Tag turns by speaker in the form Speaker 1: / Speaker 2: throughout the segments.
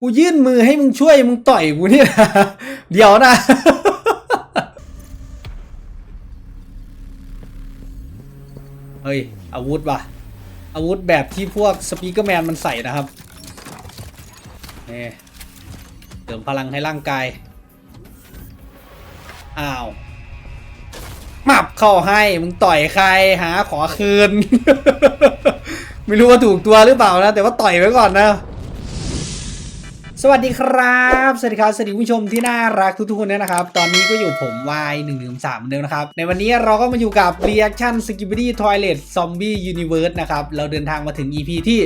Speaker 1: กูยื่นมือให้มึงช่วยมึงต่อยกูเนี่ย เดี๋ยวนะ เฮ้ย อาวุธว่ะ อาวุธแบบที่พวกสปีกเกอร์แมนมันใส่นะครับนี่เติมพลังให้ร่างกาย อ้าวมับเข้าให้ มึงต่อยใครหาขอคืน ไม่รู้ว่าถูกตัวหรือเปล่านะ แต่ว่าต่อยไว้ก่อนนะ สวัสดีครับ สวัสดีครับ สวัสดีผู้ชมที่น่ารักทุกๆคนด้วยนะครับ ตอนนี้ก็อยู่ผม Y 1 1 3เหมือนเดิมนะครับ ในวันนี้เราก็มาอยู่กับ Reaction s k i b b d y Toilet Zombie Universe นะครับ เราเดินทางมาถึง EP ที่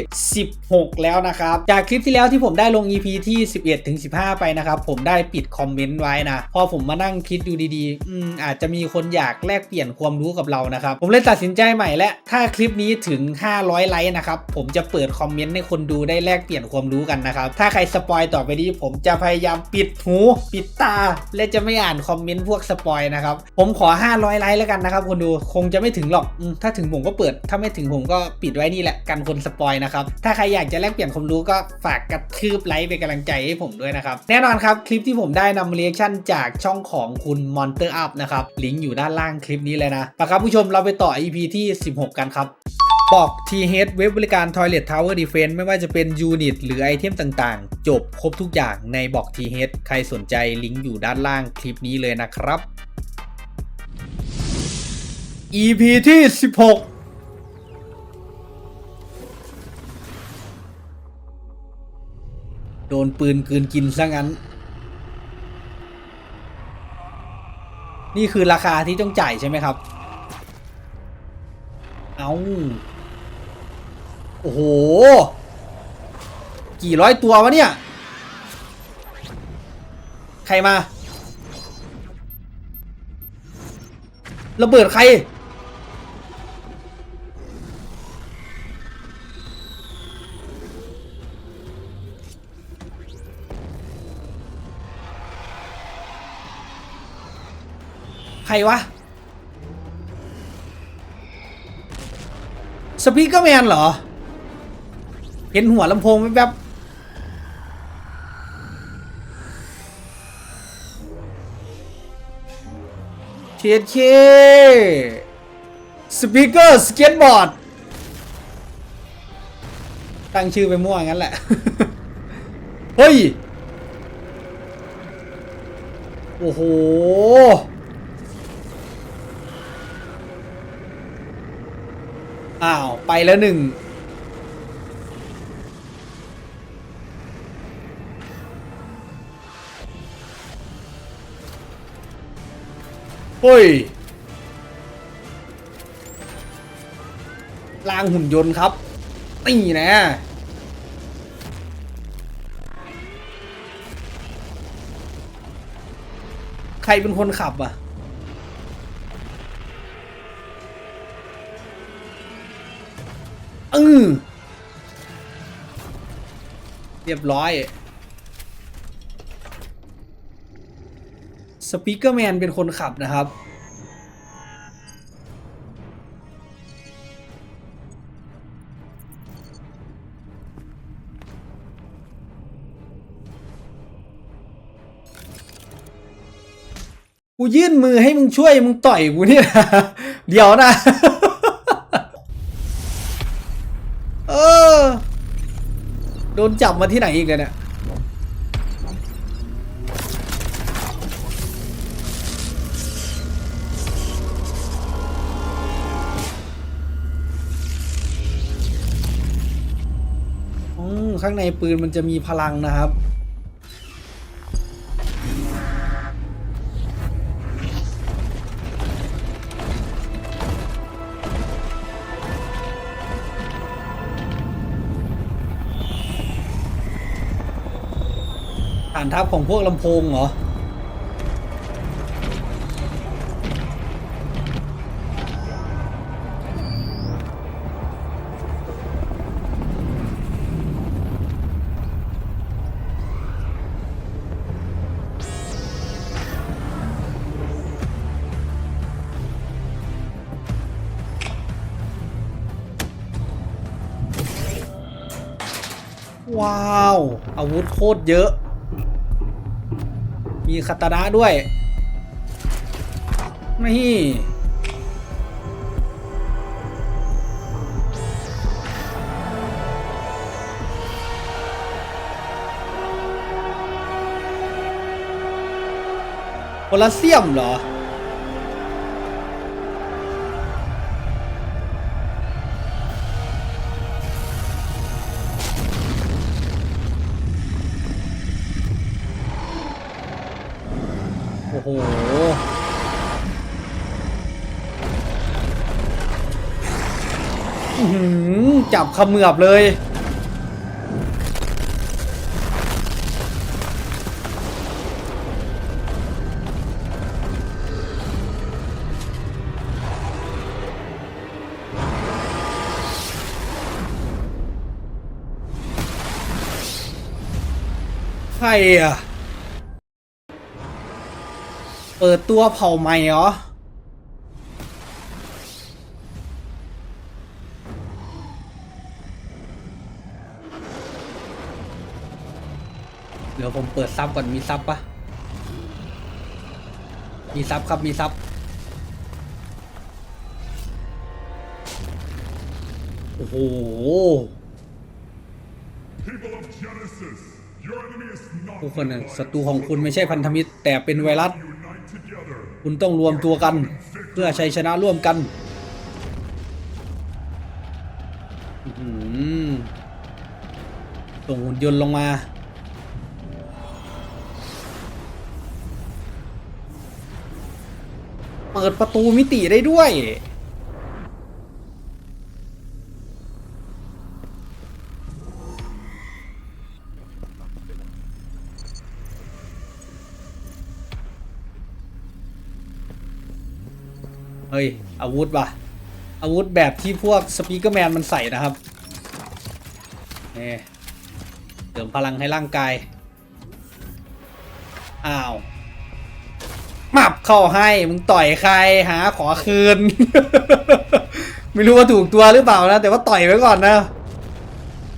Speaker 1: 16 แล้วนะครับ จากคลิปที่แล้วที่ผมได้ลง EP ที่ 11ถึง15 ไปนะครับ ผมได้ปิดคอมเมนต์ไว้นะ พอผมมานั่งคิดดูดีๆ อืมอาจจะมีคนอยากแลกเปลี่ยนความรู้กับเรานะครับ ผมเลยตัดสินใจใหม่และ ถ้าคลิปนี้ถึง 500 ไลค์นะครับ ผมจะเปิดคอมเมนต์ให้คนดูได้แลกเปลี่ยนความรู้กันนะครับ ถ้าใครสปอยต่อไปนี้ผมจะพยายามปิดหู ปิดตา และจะไม่อ่านคอมเมนต์พวกสปอยนะครับ ผมขอ 500 ไลค์แล้วกันนะครับคนดูคงจะไม่ถึงหรอกอถ้าถึงผมก็เปิด ถ้าไม่ถึงผมก็ปิดไว้นี่แหละกันคนสปอยนะครับ ถ้าใครอยากจะแลกเปลี่ยนความรู้ก็ฝากกระทืบไลค์เป็นกำลังใจให้ผมด้วยนะครับ แน่นอนครับคลิปที่ผมได้นำเรียกชั่นจากช่องของคุณ Monster Up นะครับลิงก์อยู่ด้านล่างคลิปนี้เลยนะปะครับผู้ชมเราไปต่อ EP ที่ 16 กันครับ บอก t h เว็บบริการ Toilet Tower Defense ไม่ว่าจะเป็นยูนิตหรือไอเทมต่างๆ จบครบทุกอย่างในบอก t h ใครสนใจลิงก์อยู่ด้านล่างคลิปนี้เลยนะครับ EP ที่ 16โดนปืนกืนกินซะงั้น นี่คือราคาที่ต้องจ่ายใช่ไหมครับ เอา โอ้โห กี่ร้อยตัววะเนี่ย ใครมา ระเบิดใคร ใครวะสปีกเกอร์แมนเหรอ เห็นหัวลำโพงแวบเทียเคสปีกเกอร์สเก็ตบอร์ด ตั้งชื่อไปมั่วงั้นแหละ เฮ้ย โอ้โห อ้าว ไปแล้วหนึ่ง เฮ้ยลางหุ่นยนต์ครับนี่นะใครเป็นคนขับอะ อือเรียบร้อย สปีกเกอร์แมนเป็นคนขับนะครับ กูยื่นมือให้มึงช่วยมึงต่อยกูเนี่ย เดี๋ยวนะ เออ โดนจับมาที่ไหนอีกเลยเนี่ย ข้างในปืนมันจะมีพลังนะครับ ฐานทัพของพวกลำโพงเหรอ ว้าว อาวุธโคตรเยอะ มีคาตานะด้วย นี่โพลาเซียมเหรอ จับขมือบเลย ใครอะ เปิดตัวเผ่าใหม่เหรอ ดี๋ยวผมเปิดซับก่อนมีซับปะมีซับครับมีซับโอ้โห
Speaker 2: People of Genesis, your enemy is not
Speaker 1: ทุกคนนะศัตรูของคุณไม่ใช่พันธมิตร แต่เป็นไวรัส
Speaker 2: unite together.
Speaker 1: คุณต้องรวมตัวกัน เพื่อชัยชนะร่วมกันอื้อหือส่งหุ่นยนต์ลงมา เปิดประตูมิติได้ด้วย เฮ้ย อาวุธว่ะ อาวุธแบบที่พวกสปีกเกอร์แมนมันใส่นะครับนี่เติมพลังให้ร่างกาย อ้าว มับเข้าให้มึงต่อยใครหาขอคืน ไม่รู้ว่าถูกตัวหรือเปล่านะ แต่ว่าต่อยไว้ก่อนนะ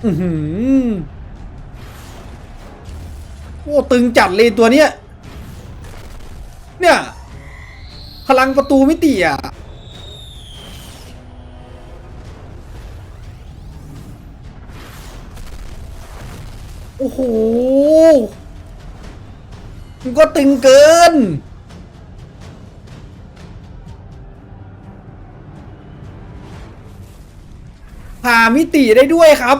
Speaker 1: อือหือโอ้ตึงจัดเลยตัวเนี้ยเนี่ยพลังประตูมิติอะโอ้โหมันก็ตึงเกิน ผ่ามิติได้ด้วยครับ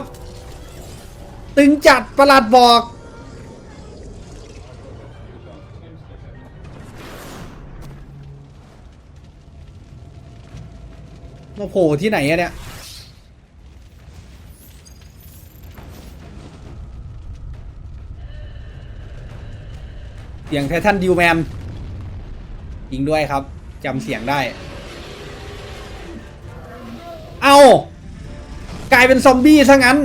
Speaker 1: ตึงจัดประหลัดบอก มาโผล่ที่ไหนอะเนี่ยเสียงไททันดิวแมนยิงด้วยครับจำเสียงได้ เอา กลายเป็นซอมบี้ซะงั้น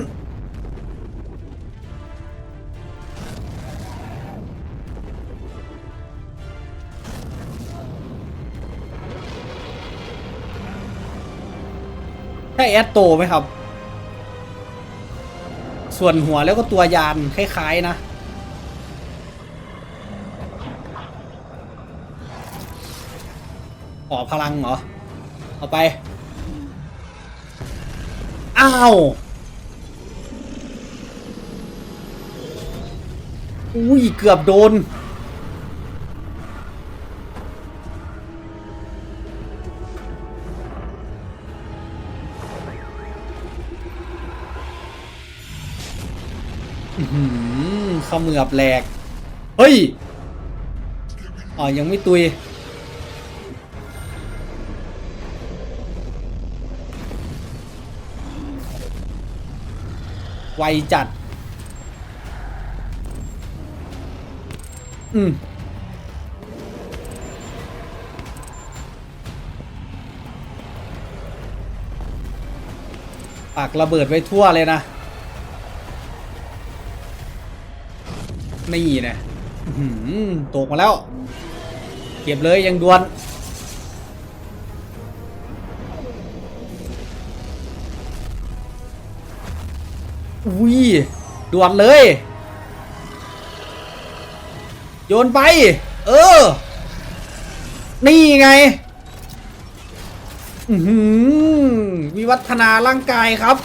Speaker 1: ใช่แอดโตไหมครับ ส่วนหัวแล้วก็ตัวยานคล้ายๆนะขอพลังเหรอ เอาไป อ้าวอุ้ย เกือบโดน อื้อหือเขมือบแหลก เฮ้ย อ๋อ ยังไม่ตุย ไวจัด อืมปากระเบิดไว้ทั่วเลยนะ นี่นะหือตกมาแล้ว เก็บเลยยังดวน อุ้ยด่วนเลย โยนไป เออ นี่ไง อือหือวิวัฒนาร่างกายครับ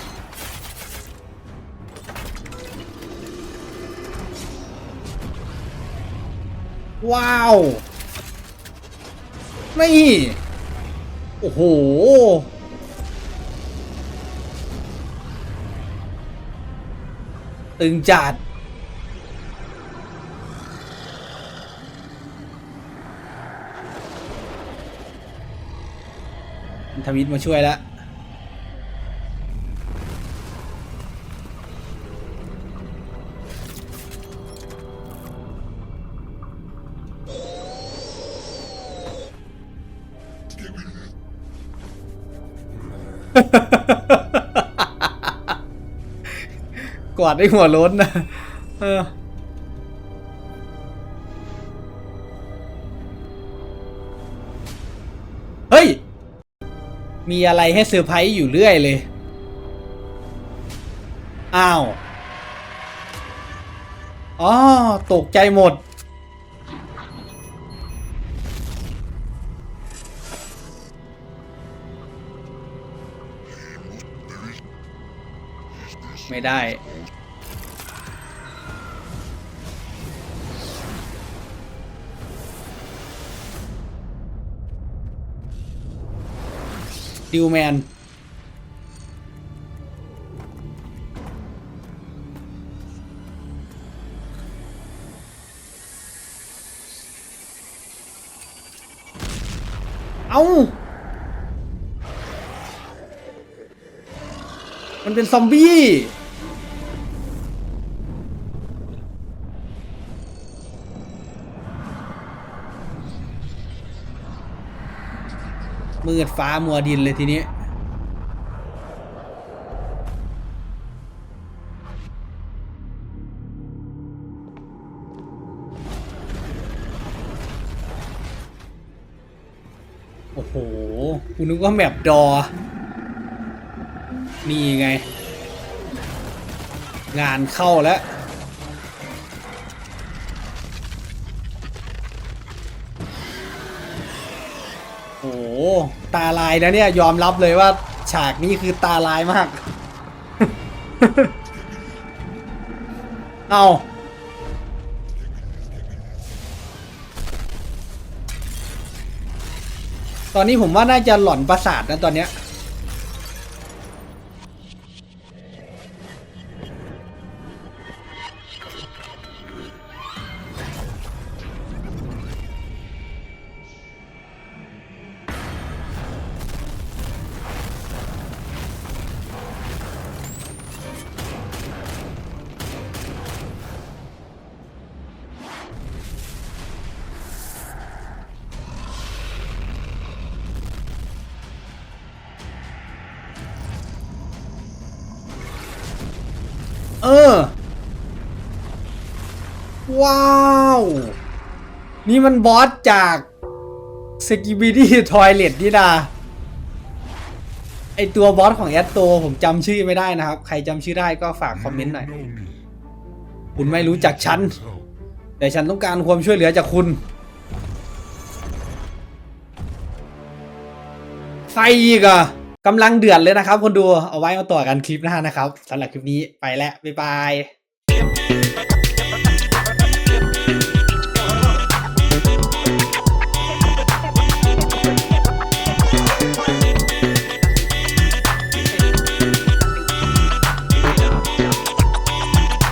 Speaker 1: ว้าว นี่ โอ้โห ตึงจัดทวิตมาช่วยแล้วก วาดได้หัวล้นนะเออเฮ้ย มีอะไรให้เซอร์ไพรส์อยู่เรื่อยเลย อ้าว อ๋อ ตกใจหมด ไม่ได้ ดิวแมนเอา มันเป็นซอมบี้ มืดฟ้ามัวดินเลยทีนี้ โอ้โหกูนึกว่าแมปดอ นี่ไง งานเข้าแล้ว ตาลายนะเนี่ยยอมรับเลยว่า ฉากนี้คือตาลายมาก เอาตอนนี้ผมว่าน่าจะหล่อนประสาทนะตอนเนี้ย ออว้าว นี่มันบอสจากสกิบิดี้ทอยเลตนี่นาไอตัวบอสของแอตโตผมจำชื่อไม่ได้นะครับ ใครจำชื่อได้ก็ฝากคอมเมนต์หน่อย คุณไม่รู้จักฉัน แต่ฉันต้องการความช่วยเหลือจากคุณไฟอีกอะ กำลังเดือดเลยนะครับ คนดูเอาไว้มาต่อกันคลิปหน้านะครับสำหรับคลิปนี้ไปแล้วบ๊ายบาย